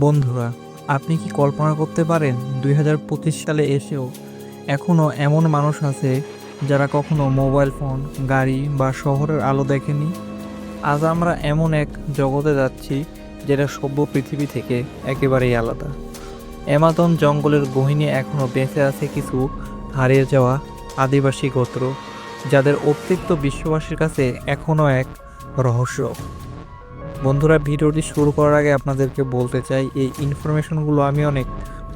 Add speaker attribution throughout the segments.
Speaker 1: বন্ধুরা, আপনি কি কল্পনা করতে পারেন দুই হাজার পঁচিশ সালে এসেও এখনও এমন মানুষ আছে যারা কখনো মোবাইল ফোন, গাড়ি বা শহরের আলো দেখেনি? আজ আমরা এমন এক জগতে যাচ্ছি যেটা সভ্য পৃথিবী থেকে একেবারেই আলাদা। অ্যামাজন জঙ্গলের গহিনী এখনও বেঁচে আছে কিছু হারিয়ে যাওয়া আদিবাসী গোত্র, যাদের অস্তিত্ব বিশ্ববাসীর কাছে এখনও এক রহস্য। বন্ধুরা, ভিডিওটি শুরু করার আগে আপনাদেরকে বলতে চাই, এই ইনফরমেশনগুলো আমি অনেক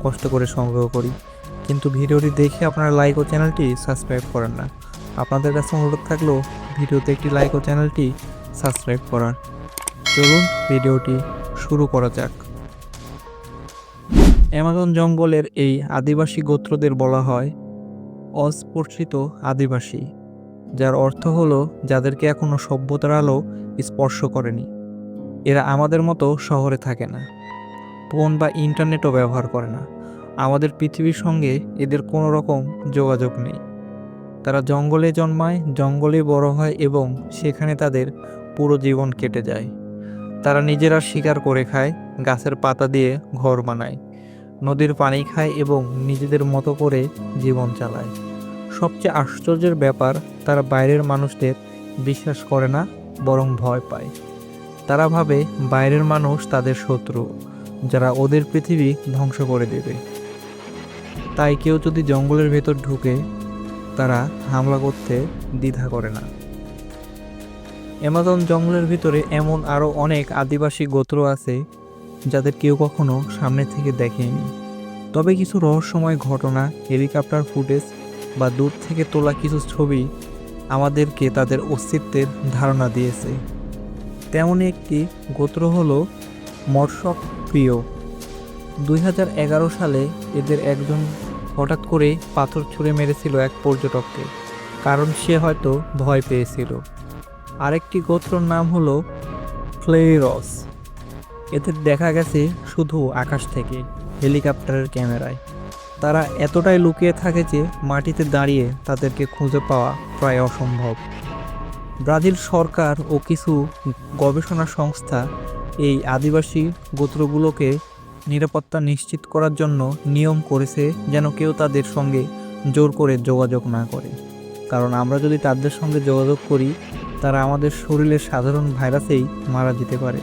Speaker 1: কষ্ট করে সংগ্রহ করি। কিন্তু ভিডিওটি দেখে আপনারা লাইক ও চ্যানেলটি সাবস্ক্রাইব করেন না। আপনাদের কাছে অনুরোধ থাকলেও ভিডিওতে একটি লাইক ও চ্যানেলটি সাবস্ক্রাইব করার। চলুন, ভিডিওটি শুরু করা যাক। অ্যামাজন জঙ্গলের এই আদিবাসী গোত্রদের বলা হয় অস্পর্শিত আদিবাসী, যার অর্থ হলো, যাদেরকে এখনও সভ্যতার আলো স্পর্শ করেনি। এরা আমাদের মতো শহরে থাকে না। ফোন বা ইন্টারনেটও ব্যবহার করে না। আমাদের পৃথিবীর সঙ্গে এদের কোনো রকম যোগাযোগ নেই। তারা জঙ্গলে জন্মায়, জঙ্গলে বড় হয় এবং সেখানে তাদের পুরো জীবন কেটে যায়। তারা নিজেরা শিকার করে খায়, গাছের পাতা দিয়ে ঘর বানায়, নদীর পানি খায় এবং নিজেদের মতো করে জীবন চালায়। সবচেয়ে আশ্চর্যের ব্যাপার, তারা বাইরের মানুষদের বিশ্বাস করে না, বরং ভয় পায়। তারা ভাবে বাইরের মানুষ তাদের শত্রু, যারা ওদের পৃথিবী ধ্বংস করে দেবে। তাই কেউ যদি জঙ্গলের ভেতর ঢুকে তারা হামলা করতে দ্বিধা করে না। অ্যামাজন জঙ্গলের ভিতরে এমন আরও অনেক আদিবাসী গোত্র আছে যাদের কেউ কখনো সামনে থেকে দেখেনি। তবে কিছু রহস্যময় ঘটনা, হেলিকপ্টার ফুটেজ বা দূর থেকে তোলা কিছু ছবি আমাদেরকে তাদের অস্তিত্বের ধারণা দিয়েছে। তেমনই একটি গোত্র হল মর্ষক প্রিয় দুই হাজার এগারো সালে এদের একজন হঠাৎ করে পাথর ছুঁড়ে মেরেছিল এক পর্যটককে, কারণ সে হয়তো ভয় পেয়েছিল। আরেকটি গোত্রর নাম হলো ফ্লেরস এদের দেখা গেছে শুধু আকাশ থেকে, হেলিকপ্টারের ক্যামেরায়। তারা এতটাই লুকিয়ে থাকে যে মাটিতে দাঁড়িয়ে তাদেরকে খুঁজে পাওয়া প্রায় অসম্ভব। ব্রাজিল সরকার ও কিছু গবেষণা সংস্থা এই আদিবাসী গোত্রগুলোকে নিরাপত্তা নিশ্চিত করার জন্য নিয়ম করেছে যেন কেউ তাদের সঙ্গে জোর করে যোগাযোগ না করে। কারণ আমরা যদি তাদের সঙ্গে যোগাযোগ করি, তারা আমাদের শরীরের সাধারণ ভাইরাসেই মারা যেতে পারে।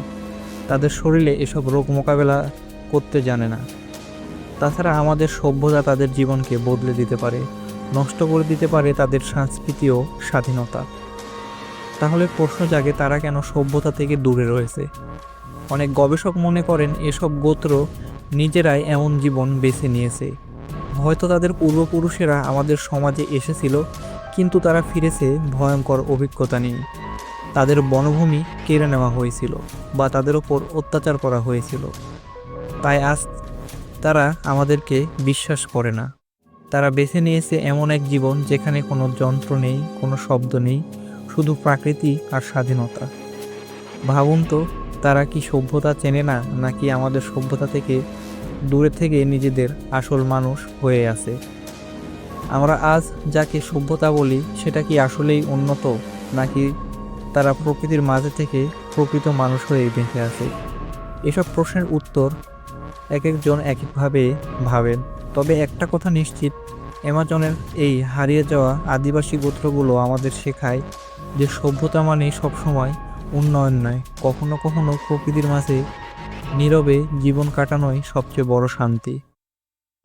Speaker 1: তাদের শরীরে এসব রোগ মোকাবেলা করতে জানে না। তাছাড়া আমাদের সভ্যতা তাদের জীবনকে বদলে দিতে পারে, নষ্ট করে দিতে পারে তাদের সংস্কৃতি ও স্বাধীনতা। তাহলে প্রশ্ন জাগে তারা কেন সভ্যতা থেকে দূরে রয়েছে? অনেক গবেষক মনে করেন এসব গোত্র নিজেরাই এমন জীবন বেছে নিয়েছে। হয়তো তাদের পূর্বপুরুষেরা আমাদের সমাজে এসেছিল, কিন্তু তারা ফিরেছে ভয়ঙ্কর অভিজ্ঞতা নিয়ে। তাদের বনভূমি কেড়ে নেওয়া হয়েছিল বা তাদের ওপর অত্যাচার করা হয়েছিল। তাই আজ তারা আমাদেরকে বিশ্বাস করে না। তারা বেছে নিয়েছে এমন এক জীবন যেখানে কোনো যন্ত্র নেই, কোনো শব্দ নেই শুধু প্রাকৃতি আর স্বাধীনতা। ভাবুন তো, তারা কি সভ্যতা চেনে না, নাকি আমাদের সভ্যতা থেকে দূরে থেকে নিজেদের আসল মানুষ হয়ে আছে? আমরা আজ যাকে সভ্যতা বলি, সেটা কি আসলেই উন্নত, নাকি তারা প্রকৃতির মাঝে থেকে প্রকৃত মানুষ হয়ে বেঁচে আছে? এসব প্রশ্নের উত্তর এক একজন এক একভাবে ভাবেন। তবে একটা কথা নিশ্চিত, অ্যামাজনের এই হারিয়ে যাওয়া আদিবাসী গোত্রগুলো আমাদের শেখায় যে সভ্যতা মানে সবসময় উন্নয়ন নয়, কখনো কখনো প্রকৃতির মাঝে নীরবে জীবন কাটানোই সবচেয়ে বড় শান্তি।